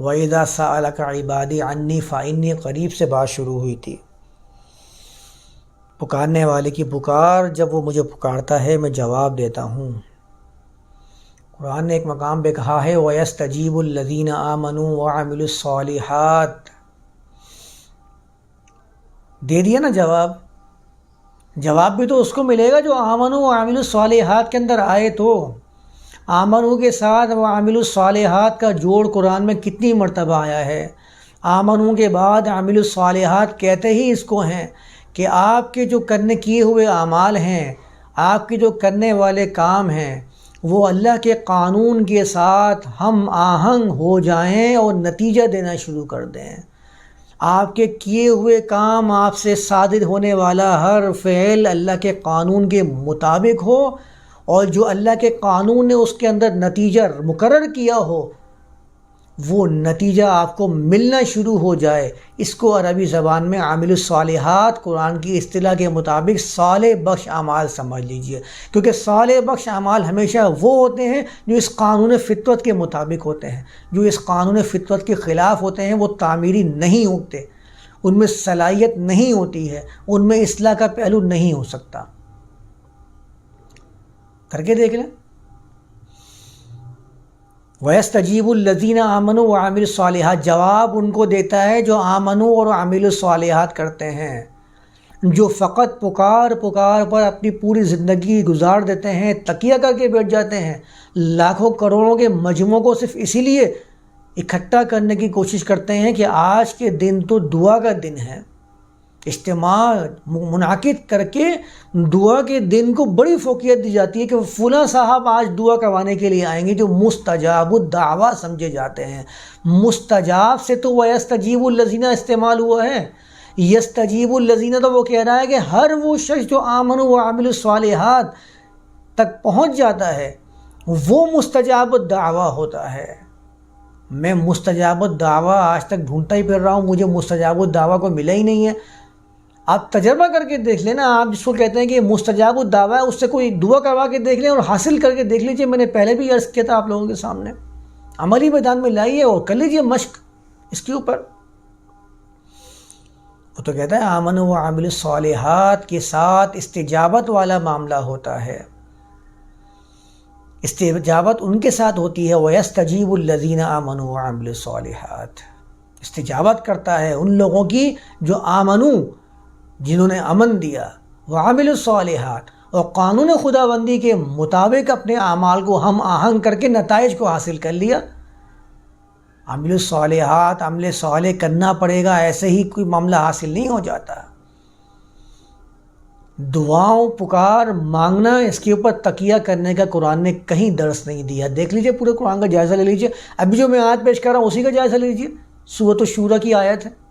وحیدہ سا کا عبادی انی فعنی قریب سے بات شروع ہوئی تھی۔ پکارنے والے کی پکار، جب وہ مجھے پکارتا ہے، میں جواب دیتا ہوں۔ قرآن نے ایک مقام پہ کہا ہے ویس تجیب الدین آمن و عامل الصالحات۔ دے دیا نا جواب؟ جواب بھی تو اس کو ملے گا جو آمن و عامل الصالحات کے اندر آئے تو۔ آمنو کے ساتھ وہ عامل الصالحات کا جوڑ قرآن میں کتنی مرتبہ آیا ہے۔ آمنو کے بعد عامل الصالحات کہتے ہی اس کو ہیں کہ آپ کے جو کرنے کیے ہوئے اعمال ہیں، آپ کے جو کرنے والے کام ہیں، وہ اللہ کے قانون کے ساتھ ہم آہنگ ہو جائیں اور نتیجہ دینا شروع کر دیں۔ آپ کے کیے ہوئے کام آپ سے صادر ہونے والا ہر فعل اللہ کے قانون کے مطابق ہو اور جو اللہ کے قانون نے اس کے اندر نتیجہ مقرر کیا ہو، وہ نتیجہ آپ کو ملنا شروع ہو جائے۔ اس کو عربی زبان میں عامل الصالحات، قرآن کی اصطلاح کے مطابق صالح بخش اعمال سمجھ لیجیے۔ کیونکہ صالح بخش اعمال ہمیشہ وہ ہوتے ہیں جو اس قانون فطرت کے مطابق ہوتے ہیں۔ جو اس قانون فطرت کے خلاف ہوتے ہیں، وہ تعمیری نہیں ہوتے۔ ان میں صلاحیت نہیں ہوتی ہے۔ ان میں اصلاح کا پہلو نہیں ہو سکتا۔ کر کے دیکھ لیں۔ ویس تجیب الزین آمن و عامل صالحات جواب ان کو دیتا ہے جو آمن اور عامل الصالحات کرتے ہیں، جو فقط پکار پکار پر اپنی پوری زندگی گزار دیتے ہیں، تکیہ کر کے بیٹھ جاتے ہیں۔ لاکھوں کروڑوں کے مجموعوں کو صرف اسی لیے اکٹھا کرنے کی کوشش کرتے ہیں کہ آج کے دن تو دعا کا دن ہے۔ اجتماع منعقد کر کے دعا کے دن کو بڑی فوقیت دی جاتی ہے کہ فلاں صاحب آج دعا کروانے کے لیے آئیں گے جو مستجاب الدعویٰ سمجھے جاتے ہیں۔ مستجاب سے تو وہ یستجیب الزینہ استعمال ہوا ہے۔ یستجیب الزینہ تو وہ کہہ رہا ہے کہ ہر وہ شخص جو آمن و عامل الصالحات تک پہنچ جاتا ہے، وہ مستجاب الدعویٰ ہوتا ہے۔ میں مستجاب الدعویٰ آج تک ڈھونڈتا ہی پھر رہا ہوں، مجھے مستجاب الدعویٰ کو ملا ہی نہیں ہے۔ آپ تجربہ کر کے دیکھ لیں نا آپ جس کو کہتے ہیں کہ مستجاب الدعویٰ ہے، اس سے کوئی دعا کروا کے دیکھ لیں اور حاصل کر کے دیکھ لیجیے میں نے پہلے بھی عرض کیا تھا آپ لوگوں کے سامنے۔ عملی میدان میں لائیے اور کر لیجیے مشق اس کے اوپر۔ وہ تو کہتا ہے آمن و عامل الصالحات کے ساتھ استجابت والا معاملہ ہوتا ہے۔ استجابت ان کے ساتھ ہوتی ہے وہ یس تجیب الزین آمن و عامل الصالحات۔ استجابت کرتا ہے ان لوگوں کی جو آمنو جنہوں نے امن دیا وہ عامل الصالحات، اور قانون خدا بندی کے مطابق اپنے اعمال کو ہم آہنگ کر کے نتائج کو حاصل کر لیا۔ عامل الصالحات، عمل صالح کرنا پڑے گا، ایسے ہی کوئی معاملہ حاصل نہیں ہو جاتا۔ دعاؤں، پکار، مانگنا، اس کے اوپر تقیہ کرنے کا قرآن نے کہیں درس نہیں دیا۔ دیکھ لیجیے پورے قرآن کا جائزہ لے لیجیے۔ ابھی جو میں آج پیش کر رہا ہوں، اسی کا جائزہ لے لیجیے۔ صورت و شورہ کی آیت ہے۔